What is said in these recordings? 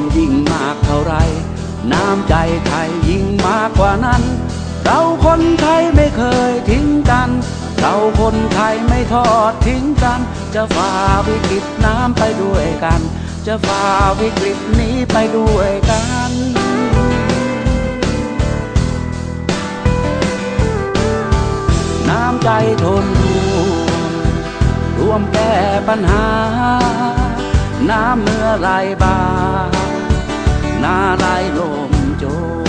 มยิ่งมากเท่าไร น้ำใจไทยยิ่งมากกว่านั้น เราคนไทยไม่เคยทิ้งกัน เราคนไทยไม่ทอดทิ้งกัน จะฝ่าวิกฤตน้ำไปด้วยกัน จะฝ่าวิกฤตนี้ไปด้วยกันน้ำใจทนรวมร่วมแก้ปัญหา น้ำเมื่อไหลบาหน้าไหลลมโจม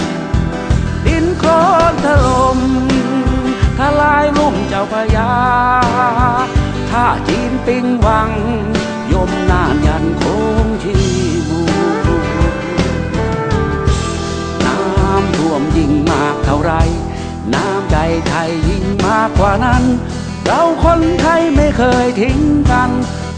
ดินโคลนถล่มทลายลุ่มเจ้าพยาถ้าจีนปิงวัง ยมนานยันคงชีบูน้ำท่วมยิ่งมากเท่าไร น้ำใจไทยยิ่งมากกว่านั้น เราคนไทยไม่เคยทิ้ง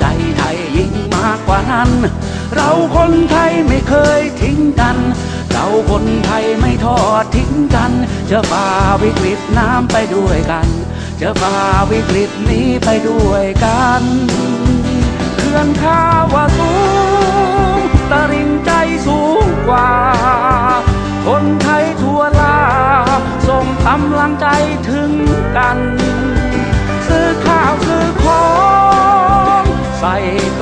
ใจไทยยิ่งมากกว่านั้น เราคนไทยไม่เคยทิ้งกัน เราคนไทยไม่ทอดทิ้งกัน จะฝ่าวิกฤตน้ำไปด้วยกัน จะฝ่าวิกฤตนี้ไปด้วยกันเขื่อนข้าวาสูงตริ่งใจสูงกว่า